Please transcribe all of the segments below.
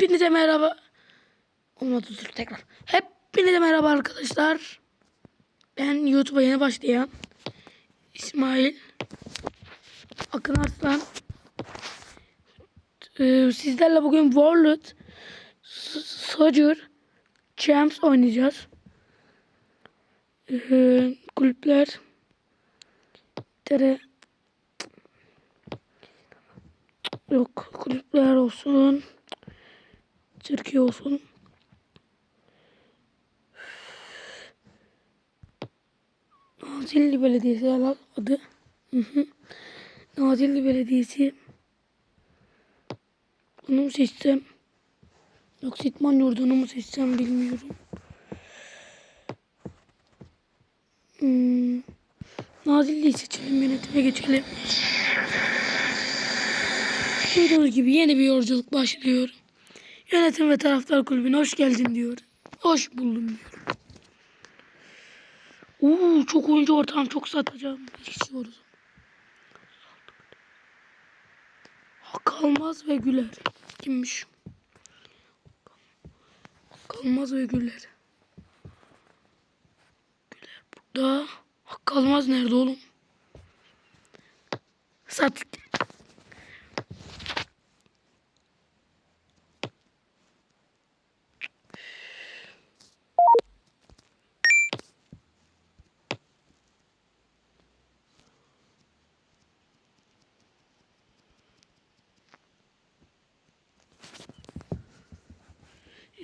Hepinize merhaba. Olmadı dur tekrar. Hepinize merhaba arkadaşlar. Ben YouTube'a yeni başlayan İsmail Akın Arslan. Ee, sizlerle bugün S- Soldier Champs oynayacağız. Ee, kulüpler tere yok kulüpler olsun. Türkiye olsun. Nazilli Belediyesi adı. Hı hı. Nazilli Belediyesi. Bunu mu seçsem? Yoksa İtman Yurdu'nu mu seçsem bilmiyorum. Hmm. Nazilli'yi seçelim. Yönetime geçelim. Gördüğünüz gibi yeni bir yolculuk başlıyor. Yönetim ve Taraftar Kulübü'ne hoş geldin diyor. Hoş buldum diyor. Uuu çok oyuncu ortağım çok satacağım. İstiyoruz. Kalmaz ve Güler. Kimmiş? Kalmaz ve Güler. Güler burada. Kalmaz nerede oğlum? Sattık.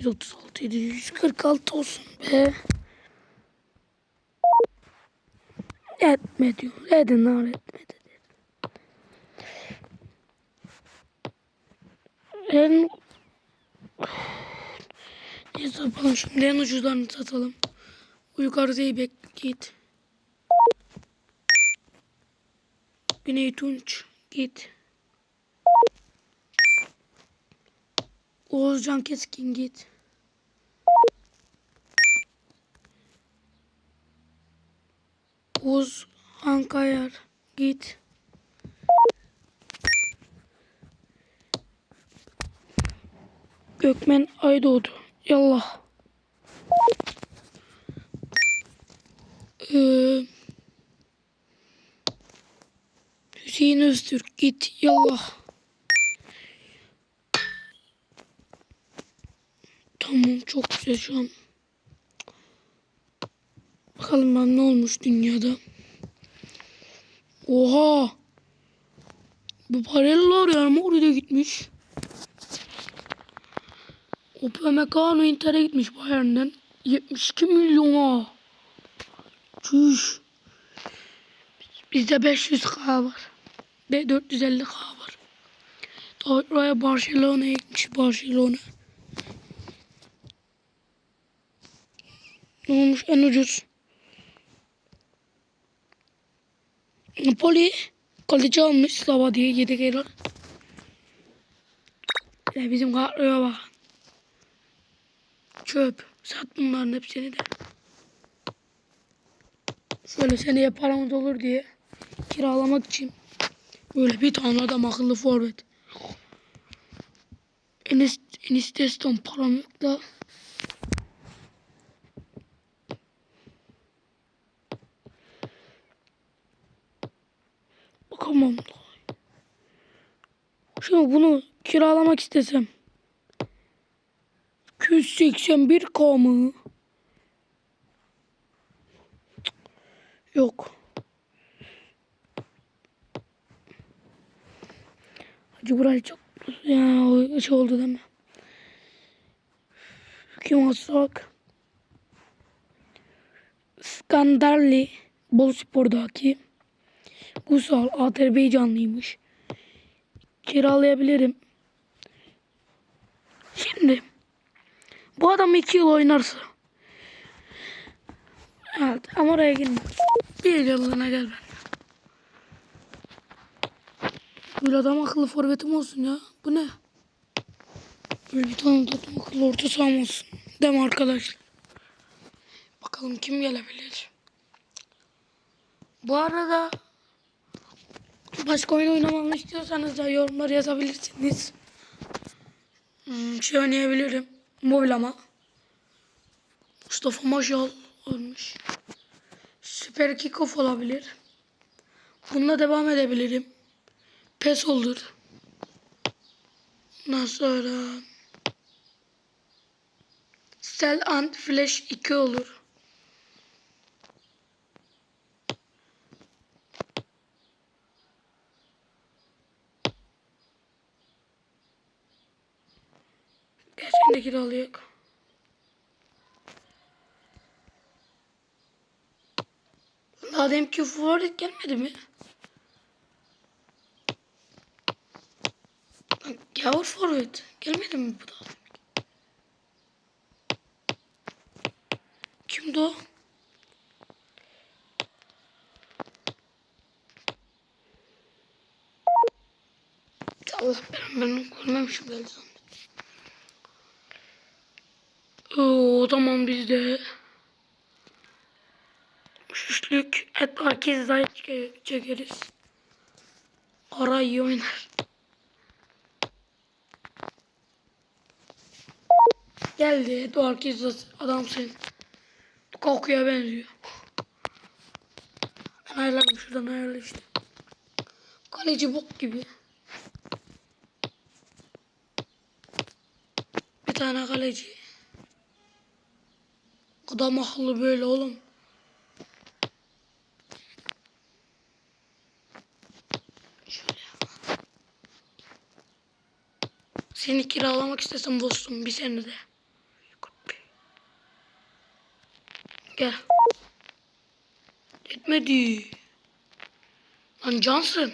136 idi. 146 olsun be. Etme diyor. Edin lan etme dedi. En Neyse yapalım şimdi en ucuzlarını satalım. Uygar Zeybek git. Güney Tunç git. Oğuzcan Keskin git. Oğuz Ankayar git. Gökmen Aydoğdu. Yallah. Ee, Hüseyin Öztürk git. Yallah. Tamam çok güzel şu an. Bakalım ben ne olmuş dünyada. Oha. Bu Barella Real Madrid'e gitmiş. Upamecano Inter'e gitmiş Bayern'den. 72 milyona. Çüş. Bizde 500k var. Ve 450k var. David Raya Barcelona'ya gitmiş. Barcelona. Ne olmuş en ucuz? Napoli kaleci almış Slava diye yedek el al. Ya bizim kadroya bak. Çöp. Sat bunların hepsini de. Şöyle seneye paramız olur diye kiralamak için böyle bir tane adam akıllı forvet. Enes, Enes Destan param yok da Bakamam. Şimdi bunu kiralamak istesem 281 k mı? Yok. Hacı burayı çok ya şey oldu değil mi? Kim alsak? Skandarli Boluspor'daki Gusal Azerbaycanlıymış. Kiralayabilirim. Şimdi bu adam iki yıl oynarsa Evet ama oraya girme. Bir yıllığına gel ben. Böyle adam akıllı forvetim olsun ya. Bu ne? Böyle bir tane takım akıllı orta saham olsun. Değil mi arkadaşlar? Bakalım kim gelebilir. Bu arada başka oyun oynamamı istiyorsanız da yorumlar yazabilirsiniz. Hmm, şey oynayabilirim. Mobil ama. Mustafa Maşal olmuş. Süper Kickoff olabilir. Bununla devam edebilirim. Pes olur. Ondan sonra Cell and Flash 2 olur. Gerçekten de kiralayık. Daha deminki forvet gelmedi mi? Gavur forvet. Gelmedi mi bu da? Kimdi o? Allah ben, ben görmemişim geldi sandım. Oo, o zaman biz de şüşlük et herkes çeke- çekeriz. Ara iyi oynar. Geldi. Doğru ki adamsın. Kokuya benziyor. Ben ayarladım şuradan ayarla işte. Kaleci bok gibi. Bir tane kaleci. Adam akıllı böyle oğlum. Seni kiralamak istesem dostum bir sene de. Gel. Etmedi. Lan Johnson.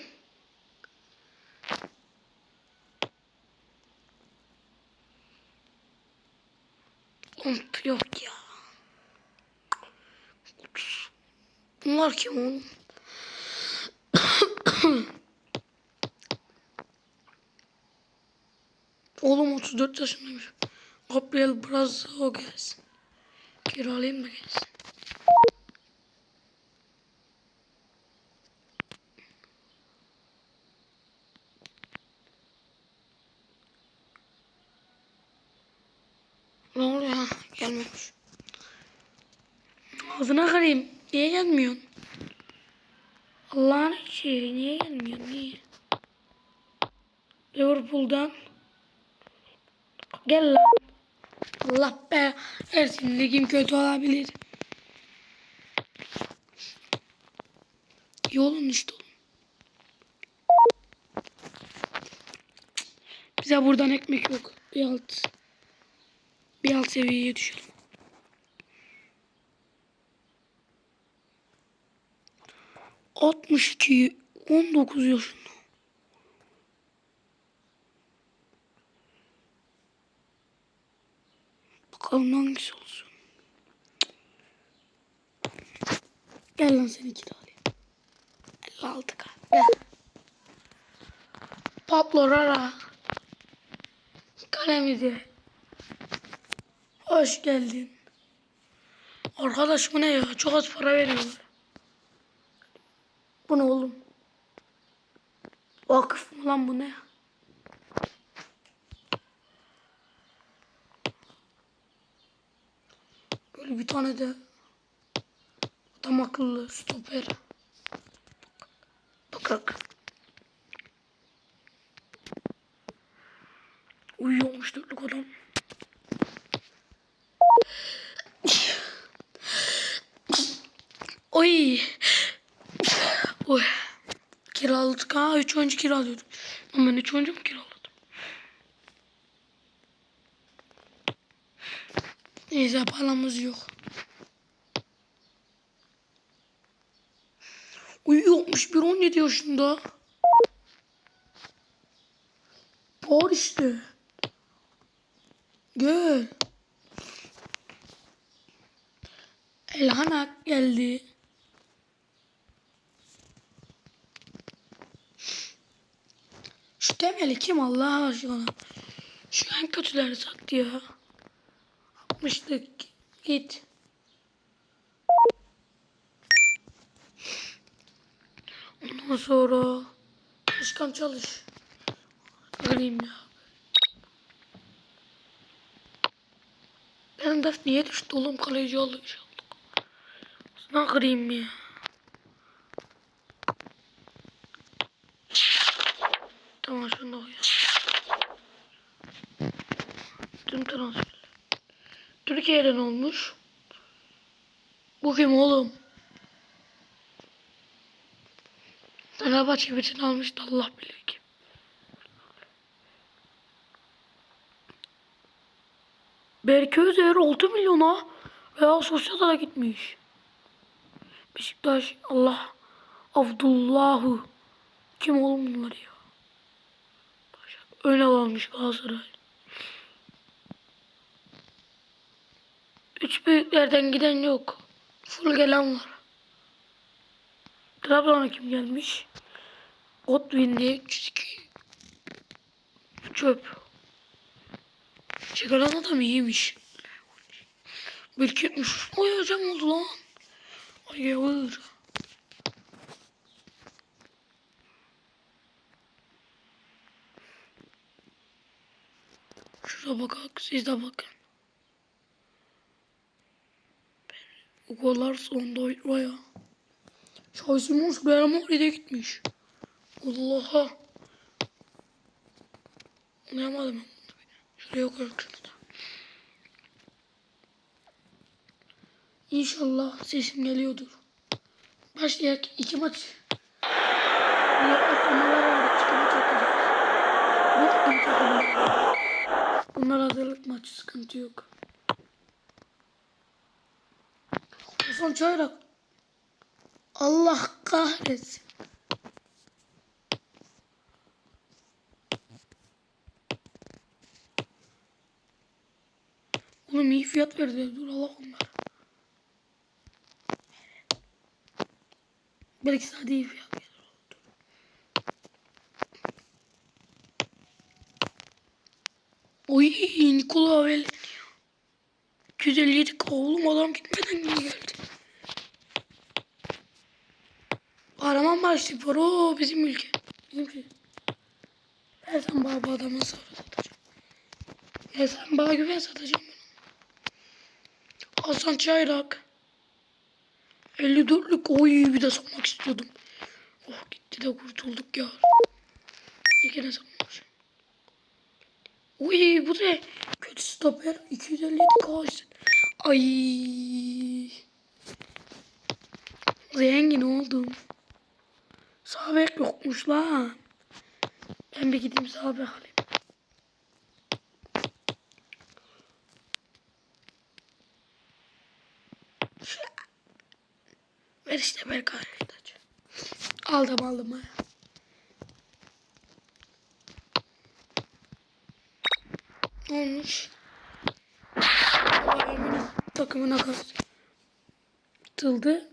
Ump yok ya. Bunlar kim oğlum? oğlum 34 yaşındaymış. Gabriel Brazo gelsin. Kiralayayım da gelsin. Ne oluyor? Gelmemiş. Ağzına kırayım. Niye gelmiyorsun? Allah'ın işi. Niye gelmiyorsun? Niye? Liverpool'dan. Gel lan. Allah be. Ersin ligim kötü olabilir. Yolun işte. Bize buradan ekmek yok. Bir alt. Bir alt seviyeye düşelim. Altmış iki, on dokuz yaşında. Bakalım hangisi olsun. Gel lan seni kiralayayım. 56 k. Gel. Pablo Rara. Kalemizi. Hoş geldin. Arkadaş bu ne ya? Çok az para veriyorlar. Bu ne oğlum? Vakıf mı lan bu ne? Böyle bir tane de adam akıllı stoper. Bakak. Uyuyormuş dörtlük adam. Oy. Kiraladık ha. Üç oyuncu kiralıyorduk. Ama ben üç oyuncu mu kiraladım? Neyse paramız yok. Uyuyormuş bir 17 yaşında. Var işte. Gel. Elhan Ak geldi. Şu temeli kim Allah aşkına? Şu en kötüleri sattı ya. 60'lık git. Ondan sonra başkan çalış. Arayayım ya. Benim def niye düştü oğlum kaleci oldu inşallah. Ne kırayım ya. Tamam şunu da koyalım. Tüm transfer. Türkiye'den olmuş. Bu kim oğlum? Fenerbahçe bütün almıştı Allah bilir kim. Berke Özer 6 milyona veya Sosyal'a gitmiş. Beşiktaş Allah Abdullahu kim oğlum bunlar ya? Önal almış Galatasaray. Üç büyüklerden giden yok. Full gelen var. Trabzon'a kim gelmiş? Godwin diye 302. Çöp. Çıkaran adam iyiymiş. Belki etmiş. Ay hocam oldu lan. Ay yavur. Şuraya bakak, siz de bakın. O gollar sonunda ya. Şahsımız Real Madrid'e gitmiş. Allah'a. Anlayamadım ben bunu. Şuraya koyalım şunu. İnşallah sesim geliyordur. Başlayak iki maç. Bunlar atlamalar. Bunlar hazırlık maçı sıkıntı yok. Hasan Çayrak. Allah kahretsin. Oğlum iyi fiyat verdi. Dur Allah onlar. Belki sadece iyi fiyat verir. Oy Nikola Avel. 257 k oğlum adam gitmeden niye geldi? Araman başlı var o bizim ülke. Bizim. Ben sen bana bu adamı sonra satacağım. Ben sen bana güven satacağım bunu. Hasan Çayrak. 54'lük oy bir de satmak istiyordum. Oh gitti de kurtulduk ya. İki de satmışım. Uy bu ne? Kötü stoper 257 kaç. Ay. Zengin oldum. Sağ bek yokmuş lan. Ben bir gideyim sağ bek alayım. Ver işte Berkay Beşiktaş. Aldım aldım ha. Olmuş? Takımına katıldı.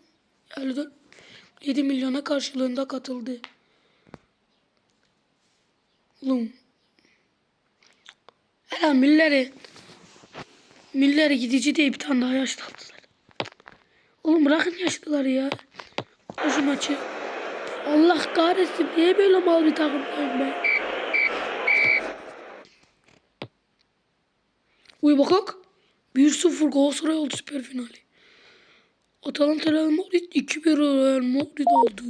54 7 milyona karşılığında katıldı. Oğlum. Hala Müller'i Müller'i gidici diye bir tane daha yaşlattılar. Oğlum bırakın yaşlıları ya. Şu maçı. Allah kahretsin. Niye böyle mal bir takımdayım ben? Uy bakak. 1-0 Galatasaray oldu süper finali. Atalanta Real Madrid 2-1 Real Madrid oldu.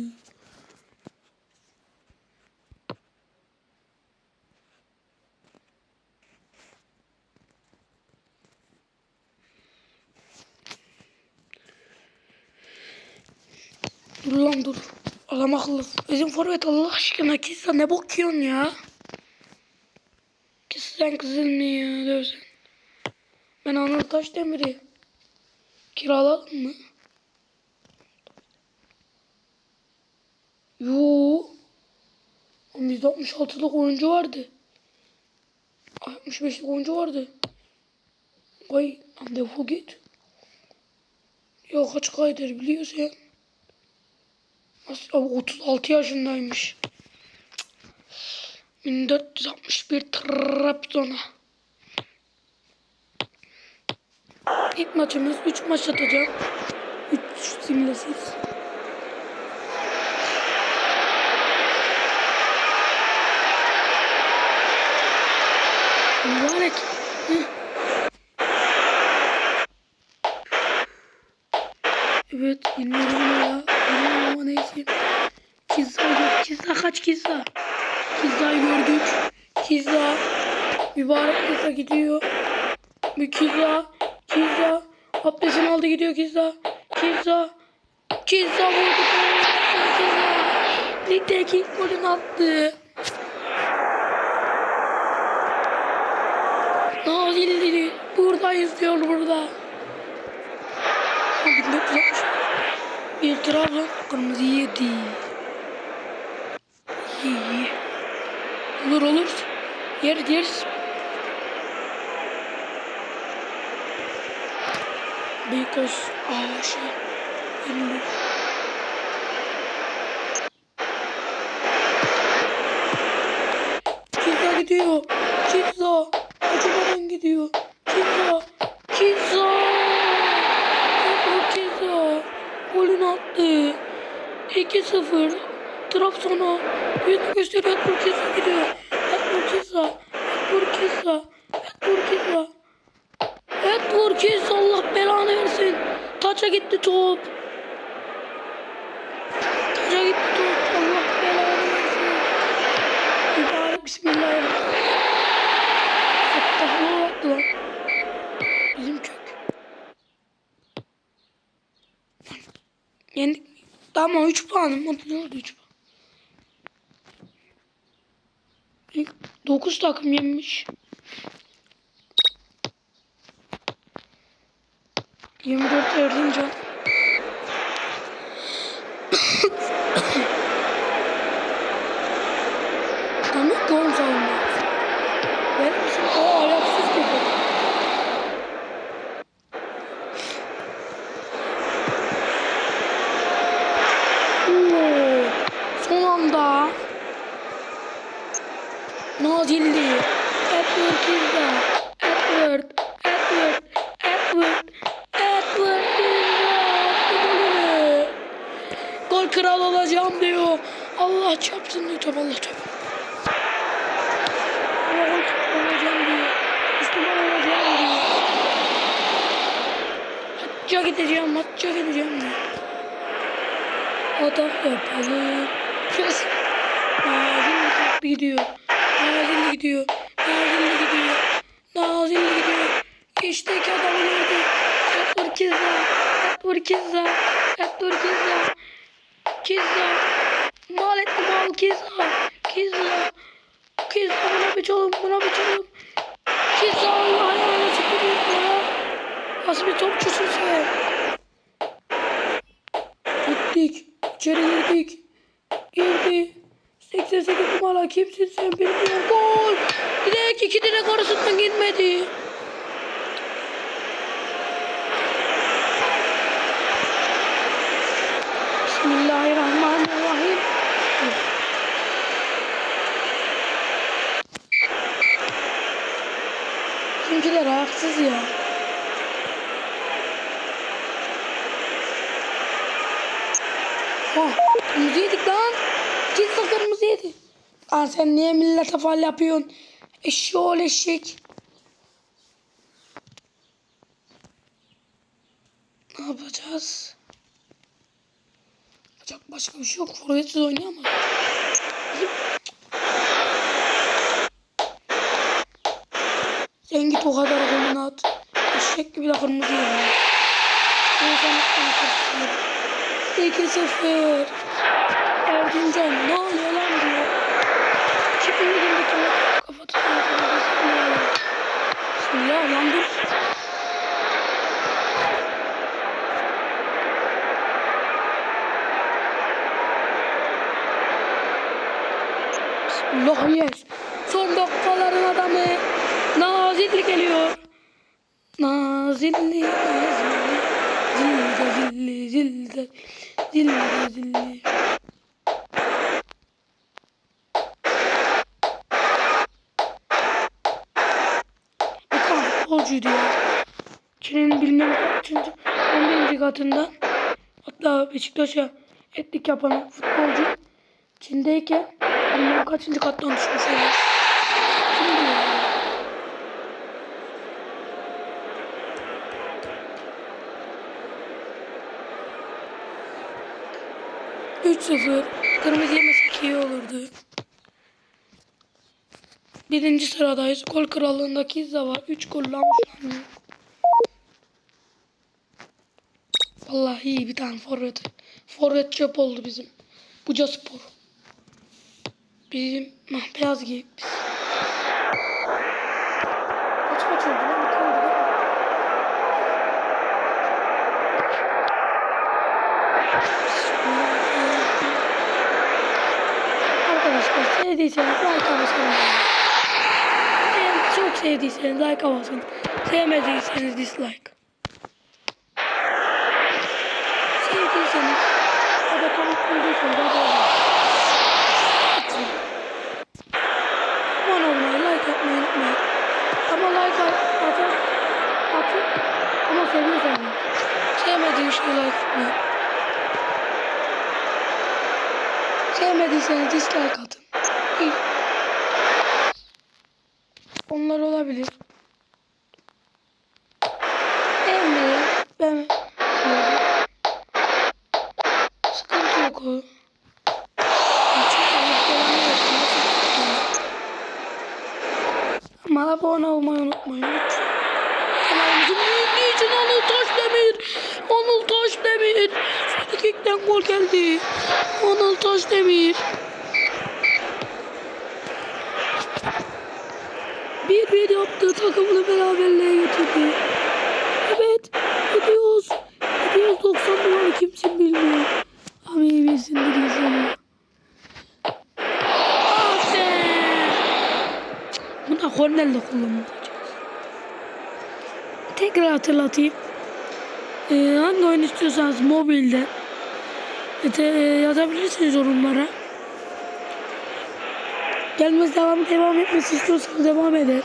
Dur lan dur. Adam akıllı. Bizim forvet Allah aşkına kızsa ne bakıyorsun ya? Kızsan kızıl mı ya dövsen. Ben Anıl Taşdemir'i kiraladım mı? Yo. Bizde 66'lık oyuncu vardı. 65'lik oyuncu vardı. Vay lan defol git. Ya kaç kaydır biliyorsun. Nasıl, abi 36 yaşındaymış. 1461 Trabzon'a. İlk maçımız 3 maç atacağım. 3 simlesiz. Mübarek. Hı. Bilmiyorum ne ya. Bilmiyorum ama neyse. Kizza gör. Kizza kaç Kizza? Kizza'yı gördük. Kizza. Mübarek Kizza gidiyor. Bir Kizza. Kizza. Abdestini aldı gidiyor Kizza. Kizza. Kizza vurdu. Kizza. Ligdeki ilk golünü attı. Nazilli buradayız diyor burada. 1960. Bir Trabzon kırmızı yedi. İyi. Olur olur. Yeriz yeriz. Beykoz. Aa şey. Ünlü. Kizza gidiyor. Kizza. Acımadan gidiyor. Kizza. Edward Kizza. Golünü attı. 2-0. Trabzon'a. Yüzünü gösteriyor. Edward Kizza gidiyor. Edward Kizza. Edward Kizza. Edward Kizza. Edward Kizza Allah belanı versin. Taça gitti top. Taça gitti top. Allah belanı versin. Mübarek Bismillahirrahmanirrahim. Lan. Bizim kök. Yendik mi? Tamam 3 puanım. O da ne oldu 3 puan? İlk 9 takım yenmiş. 24 Erzincan. Tamam gol savunma. Verir misin? Aa ayaksız köpek. Oo, son anda Nazilli Edward Kizza Edward Edward Edward Edward Kizza attı golünü. Gol kral olacağım diyor. Allah çarpsın diyor. Tabii Allah çarpsın. Ama gol kral olacağım diyor. Müslüman olacağım diyor. Hacca gideceğim, hacca gideceğim diyor. Atak yapalım. Kes. Nazilli gidiyor. Nazilli gidiyor. Nazilli gidiyor. Nazilli gidiyor. İşteki adamı gördü. Ettur Kizza. Ettur Kizza. Ettur Kizza. Kizza. Mal etti mal Kizza. Kizza. Kizza buna bir çalım. Buna bir çalım. Kizza Allah ayağına çıktı ya. Nasıl bir topçusun sen? Gittik. İçeri girdik. Girdi. 88 numara kimsin sen bilmiyorum. Gol. Direkt iki direk arasından gitmedi. Bismillahirrahmanirrahim. Bizimkiler haksız ya. Ha, kırmızı yedik lan. Kimse kırmızı yedi. Lan sen niye millete fal yapıyorsun? Eşşoğlu eşek. Ne yapacağız? Yapacak başka bir şey yok. Forvetsiz oynayamaz. Sen git o kadar golünü at. Eşek gibi de kırmızı ya. Neyse, anlatmayın. 2-0. Erzincan ne oluyor lan diyor. Kimin elindeki kafa tutuyor. Bismillah. Bismillah lan dur. Bismillah yes. Son dakikaların adamı Nazilli geliyor. Nazilli, Nazilli, zilde, zilli, zilde, zilde, zilli. Bir tane futbolcuydu ya. Çin'in bilmem kaçıncı, 11. katından hatta Beşiktaş'a etlik yapan futbolcu Çin'deyken bilmem kaçıncı kattan düşmüş. Kimdi ya? 3-0. Kırmızı yemesek iyi olurdu. Birinci sıradayız. Gol krallığında Kizza var. 3 gol almış lan. Vallahi iyi bir tane forvet. Forvet çöp oldu bizim. Buca spor. Bizim beyaz giyip biz. Kaç kaç oldu lan? İki oldu değil mi? Arkadaşlar sevdiyseniz like basın. Eğer çok sevdiyseniz like basın. Sevmediyseniz dislike. Sevdiyseniz ya da komik olmayı, like atmayı unutmayın. Ama like at, atın, atın. Ama seviyorsanız. Sevmediğin like atmayın. Sevmediyseniz dislike atın. Onlar olabilir. Beğenmeyin. Ben Sıkıntı yok o. Çok alıp devam ediyorsun. Ama abone olmayı unutmayın. Kanalımızın büyüklüğü için Anıl Taşdemir. Anıl Taşdemir. Frikikten gol geldi. Anıl Taşdemir. Bir bir yaptı takımını beraberliğe getirdi. Evet gidiyoruz. Gidiyoruz 90 numara kimsin bilmiyor. Ama iyi bilsindir inşallah. Ah be. Bunda kornelle kullanmayacağız. Tekrar hatırlatayım. Ee, hangi oyun istiyorsanız mobilde e, te- yazabilirsiniz yorumlara. Gelmez devam devam etmesi istiyorsanız devam eder.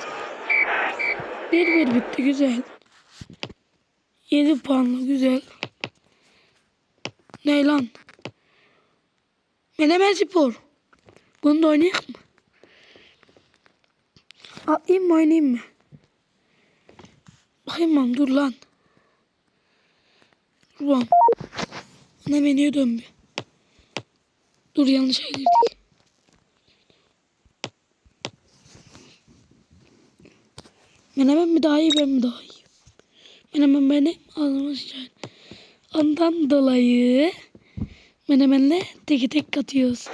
Bir bir bitti güzel. 7 puanlı güzel. Ne lan? Menemen Spor. Bunu da oynayalım mı? Atlayayım mı oynayayım mı? Bakayım dur lan. Dur lan. Ana menüye dön bir. Dur yanlış şey girdik. Menemen mi daha iyi ben mi daha iyi? Menemen beni ağzıma sıçar. Ondan dolayı menemenle teki tek katıyoruz.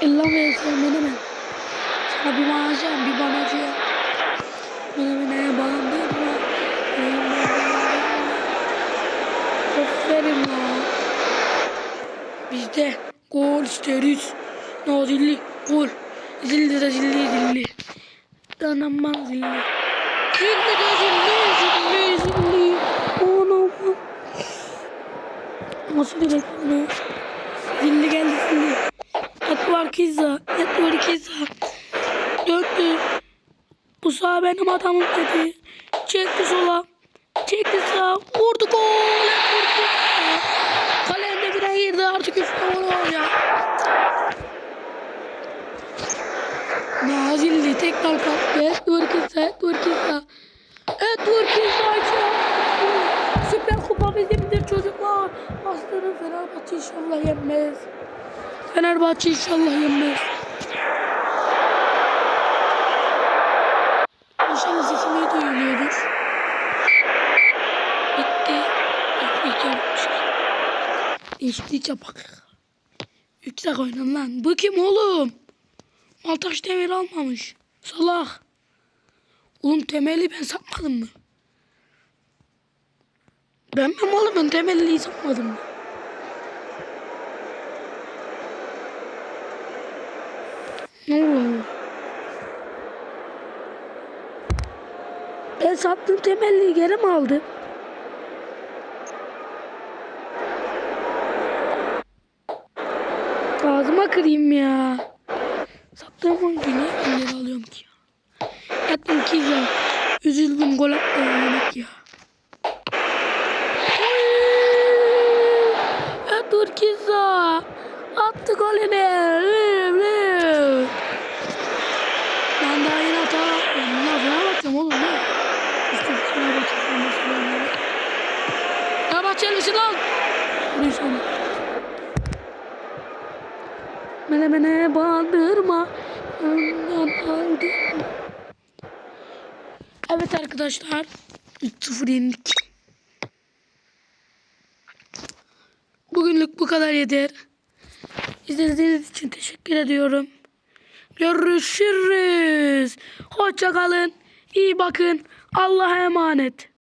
Ellam versen menemen. Sana bir bağlayacağım bir banacağım. Gol isteriz. No zilli gol. Zilli de zilli zilli. Danamman zilli. Zilli de zilli zilli zilli. Anam. Nasıl bir reklamı? Zilli geldi zilli. Et var kizza. Et var kizza. Döndü. Bu sağ benim adamım dedi. Çekti sola. Çekti sağa. Vurdu gol. Vurdu. Kalende bire girdi artık üç gol olacak. Nazilli tekrar kalktı. Vur kizza. Et vur kizza. Süper kupa bizimdir çocuklar. Bastırın Fenerbahçe inşallah yenmez. Fenerbahçe inşallah yenmez. İnşallah sesim iyi duyuluyordur. Bitti. İşte bak. Yüksek oynan lan. Bu kim oğlum? Maltaş demir almamış. Salak. Oğlum temeli ben satmadım mı? Ben mi oğlum ben temelliyi satmadım mı? Ne oldu? Ben sattığım temelliyi geri mi aldım? Ağzıma kırayım ya. Sattığım oyuncu niye geri alıyorum ki ya? Yattım ki ya. Üzüldüm gol attım yemek ya. Ya Turkiza attı golünü. Ben daha yine hata yapmıyorum. Bunlar Fenerbahçe'm oğlum ne? Fenerbahçe forması oynuyor. Fenerbahçelisin lan. Burayı sana. Menemene bandırma. Önden aldırma. Evet arkadaşlar. 3-0 yenildik. Bugünlük bu kadar yeter. İzlediğiniz için teşekkür ediyorum. Görüşürüz. Hoşça kalın. İyi bakın. Allah'a emanet.